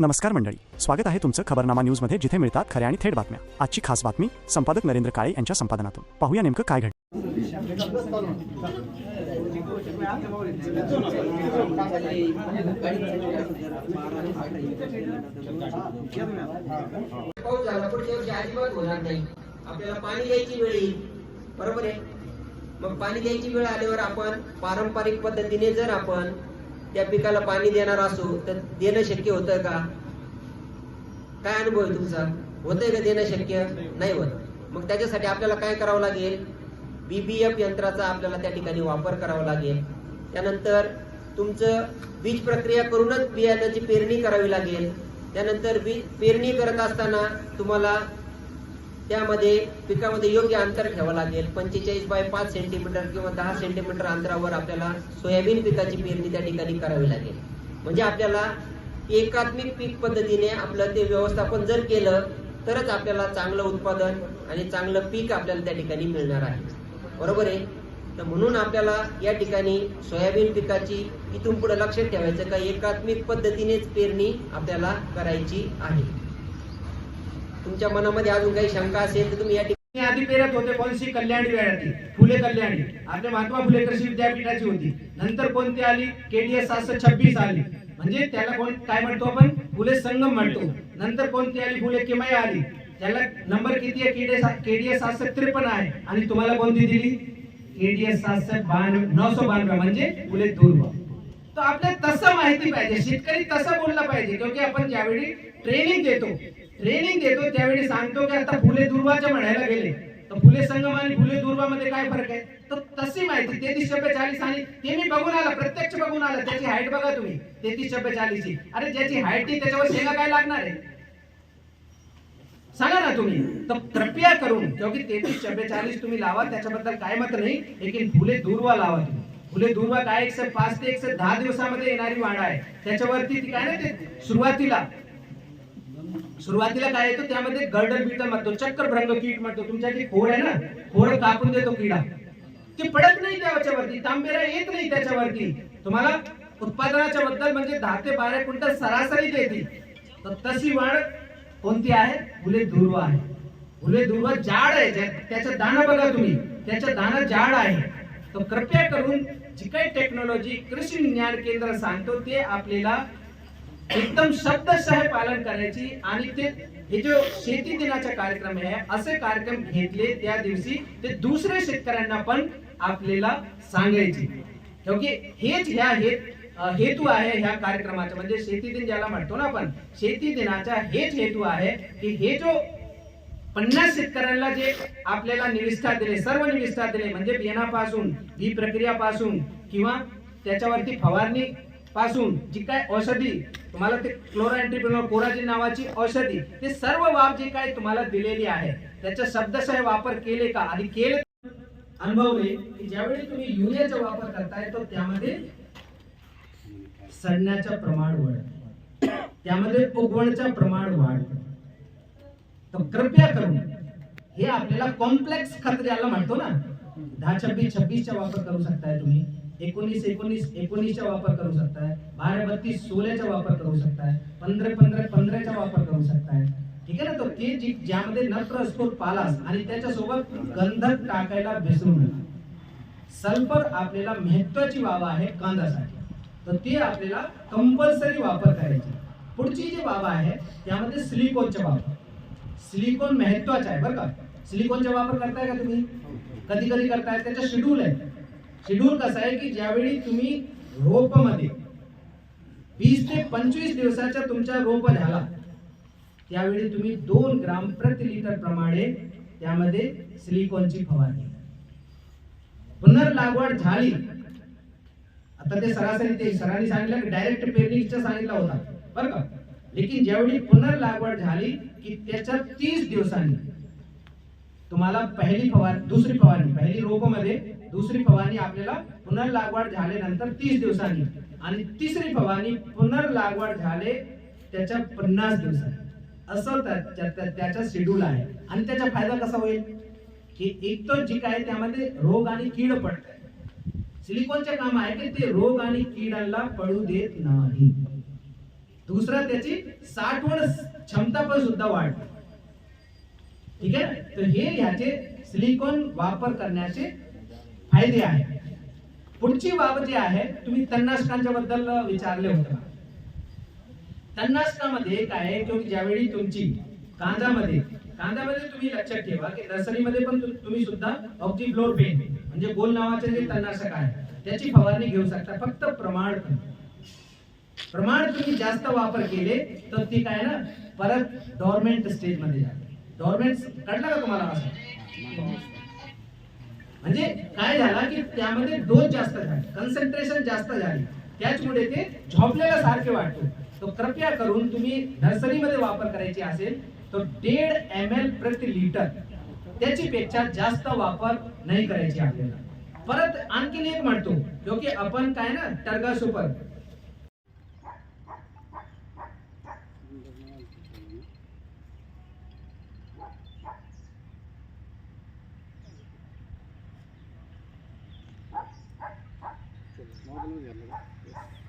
नमस्कार मंडळी. स्वागत आहे तुमचं खबरनामा न्यूजमध्ये जिथे मिळतात खऱ्या आणि थेट बातम्या. आजची खास बातमी संपादक नरेंद्र काळे यांच्या संपादनातून. पाहूया नेमकं काय घडलं. आपल्याला पाणी द्यायची वेळ येईल. बरोबर आहे? मग पाणी द्यायची वेळ आल्यावर आपण पारंपरिक पद्धतीने जर आपण त्या पिकाला पाणी देणार असो तर देणं शक्य होतं का? काय अनुभव आहे तुमचा? होतंय का देणं शक्य? नाही होत. मग त्याच्यासाठी आपल्याला काय करावं लागेल? बीबीएफ यंत्राचा आपल्याला त्या ठिकाणी वापर करावा लागेल. त्यानंतर तुमचं बीज प्रक्रिया करूनच बियाण्याची पेरणी करावी लागेल. त्यानंतर बीज पेरणी करत असताना तुम्हाला त्यामध्ये पिकामध्ये योग्य अंतर ठेवावं लागेल. पंचेचाळीस बाय पाच सेंटीमीटर किंवा दहा सेंटीमीटर अंतरावर आपल्याला सोयाबीन पिकाची पेरणी त्या ठिकाणी करावी लागेल. म्हणजे आपल्याला एकात्मिक पीक पद्धतीने आपलं ते व्यवस्थापन जर केलं तरच आपल्याला चांगलं उत्पादन आणि चांगलं पीक आपल्याला त्या ठिकाणी मिळणार आहे. बरोबर आहे? तर म्हणून आपल्याला या ठिकाणी सोयाबीन पिकाची इथून पुढे लक्षात ठेवायचं का एकात्मिक पद्धतीनेच पेरणी आपल्याला करायची आहे. तुमच्या मनामध्ये अजून काही शंका असेल तर तुम्ही या ठिकाणी आधी पेरत होते कोणती कल्याणी वेळाती फुले कल्याणी. आपल्या महात्मा फुले कृषी विद्यापीठाची होती. नंतर कोणती आली? केडीएस सातशे छब्बीस आली. म्हणजे त्याला कोण काय म्हणतो आपण? फुले संगम म्हणतो. नंतर कोणती आली? फुले किमया आली. त्याला नंबर किती आहे? केडीएस केडीएस सातशे त्रेपन्न आहे. आणि तुम्हाला कोणती दिली? केडीएस सातशे बानवे नऊशे बानवे म्हणजे फुले दुर्वा. तर आपल्याला तसं माहिती पाहिजे. शेतकरी तसं बोलला पाहिजे. क्योंकि आपण ज्यावेळी ट्रेनिंग देतो ट्रेनिंग देतो त्यावेळी सांगतो की आता फुले दुर्वाच्या म्हणायला गेले. तर फुले संगम आणि फुले दुर्वा मध्ये काय फरक आहे? तर तशी माहिती तेहतीस शब्द चाळीस आणि ते मी बघून आला प्रत्यक्ष बघून आला. त्याची हाईट बघा तुम्ही तेहतीस शब्द चाळीसची. अरे ज्याची हाईट ती त्याच्यावर शेंगा काय लागणार आहे? सांगा ना तुम्ही. तर कृपया करून क्योंकि तेहतीस चाळीस तुम्ही लावा त्याच्याबद्दल काय मत नाही. लेकिन फुले दुर्वा लावा तुम्ही. फुले दुर्वा काय एकशे पाच ते एकशे दहा दिवसामध्ये येणारी वाढ आहे. त्याच्यावरती ती काय ना ते सुरुवातीला. सुरुवातीला काय येतो? त्यामध्ये गर्डन बीट म्हणतो चक्कर भ्रंग कीट म्हणतो. तुमच्या जे खोड आहे ना खोड कापून देतो किडा. ते पडत नाही त्याच्यावरती तांबेरा येत नाही त्याच्यावरती. तुम्हाला उत्पादनाच्या बद्दल म्हणजे दहा ते बारा क्विंटल सरासरी देते तर तशी वाढ कोणती आहे? फुले दुर्वा आहे. फुले दुर्वा जाड आहे. त्याचा त्याचं दाणं बघा तुम्ही. त्याचं दाणं जाड आहे. तर कृपया करून जी काही टेक्नॉलॉजी कृषी विज्ञान केंद्र सांगतो ते आपल्याला एकदम शब्दशः पालन करायची आणि ते हे जो शेती दिनाचा कार्यक्रम आहे असे कार्यक्रम घेतले त्या दिवशी ते दुसऱ्या शेतकऱ्यांना पण आपल्याला सांगायचे. क्योंकि हेच ह्या हे हेतू आहे ह्या कार्यक्रमाचा. म्हणजे शेती दिन ज्याला म्हणतो ना आपण शेती दिनाचा हेच हेतू आहे की हे जो पन्नास शेतकऱ्यांना जे आपल्याला निविष्ठा दिले सर्व निविष्ठा दिले म्हणजे बियाणापासून बी प्रक्रियापासून किंवा त्याच्यावरती फवारणी पासून जी काय औषधी तुम्हाला ते क्लोराएंट्रिप्रिनोर कोराजी नावाची औषधी ते सर्व बाब जी काय तुम्हाला दिलेली आहे त्याचा शब्दशः वापर केले का? आणि केले अनुभवले की ज्यावेळी तुम्ही युरियाचा वापर करताय तर त्यामध्ये सडण्याचं प्रमाण वाढत. त्यामध्ये उगवणचं प्रमाण वाढत. तर कृपया करून हे आपल्याला कॉम्प्लेक्स खत्र्याला म्हणतो ना. दहा छब्बीस छब्बीसचा वापर करू शकताय तुम्ही. एकोणीस एकोणीस एकोणीसचा वापर करू शकताय. बारा बत्तीस सोळाचा वापर करू शकताय. पंधरा पंधरा पंधराचा वापर करू शकताय. ठीक आहे ना? तो ते जी ज्यामध्ये नत्र असतो पालास आणि त्याच्यासोबत गंधक टाकायला विसरू नका. सल्फर आपल्याला महत्वाची बाब आहे कांदासाठी. तर ती आपल्याला कंपल्सरी वापर करायची. पुढची जी बाब आहे त्यामध्ये सिलिकॉनचा वापर सिलिकॉन महत्त्वाचा आहे बरं का? सिलिकॉनचा वापर करताय का तुम्ही? कधी कधी करताय. त्याचा शेड्यूल आहे. शेड्यूल कसं आहे की ज्यावेळी तुम्ही रोपमध्ये वीस ते पंचवीस दिवसाचा तुमचा रोप झाला त्यावेळी तुम्ही दोन ग्राम प्रति लिटर प्रमाणे त्यामध्ये सिलिकॉनची फवारणी. पुनर्लागवड झाली. आता ते सरासरी ते सरांनी सांगितलं की डायरेक्ट पेरणीचं सांगितलं होता. बरं का? लेकिन ज्यावेळी पुनर्लागवड झाली की त्याच्या तीस दिवसांनी. तुम्हाला पहिली फवार दुसरी फवारणी पहिली रोपमध्ये दुसरी फवारणी आपल्याला पुनर्लागवड झाल्यानंतर तीस दिवसांनी. आणि तिसरी फवारणी पुनर्लागवड झाले त्याच्या पन्नास दिवसांनी. असं त्याचा शेड्यूल आहे. आणि त्याचा फायदा कसा होईल? की एक तर जी काय त्यामध्ये रोग आणि कीड पडत सिलिकॉनचे काम आहे की ते रोग आणि किडांना पडू देत नाही. दुसरा त्याची साठवण क्षमता पण सुद्धा वाढते ठीक आहे? तर हे ह्याचे सिलिकॉन वापर करण्याचे फायदे आहेत. पुढची बाब जी आहे तुम्ही तन्नाशकांच्या बद्दल विचारले होते. तन्नाशकामध्ये काय आहे? की ज्यावेळी तुमची कांद्यामध्ये कांद्यामध्ये तुम्ही लक्षात ठेवा की नर्सरीमध्ये पण तुम्ही सुद्धा ऑक्टिफ्लोरपेन म्हणजे गोल नावाचे जे तन्नाशक आहे त्याची फवारणी घेऊ शकता फक्त प्रमाण कमी. प्रमाण तुम्ही जास्त वापर केले तर ती काय ना परत डॉर्मेंट स्टेजमध्ये जाते. डॉर्मेंट कळलं का तुम्हाला असं? म्हणजे काय झाला की त्यामध्ये डोस जास्त झाले कन्सन्ट्रेशन जास्त झाली. त्याचमुळे ते झोपलेल्या सारखे वाटतो. तर कृपया करून तुम्ही नर्सरीमध्ये वापर करायची असेल तर डेड एम एल प्रति लिटर त्याची पेक्षा जास्त वापर नाही करायची आपल्याला. परत आणखीन एक म्हणतो जो की आपण काय ना टर्गा सुपर Yeah.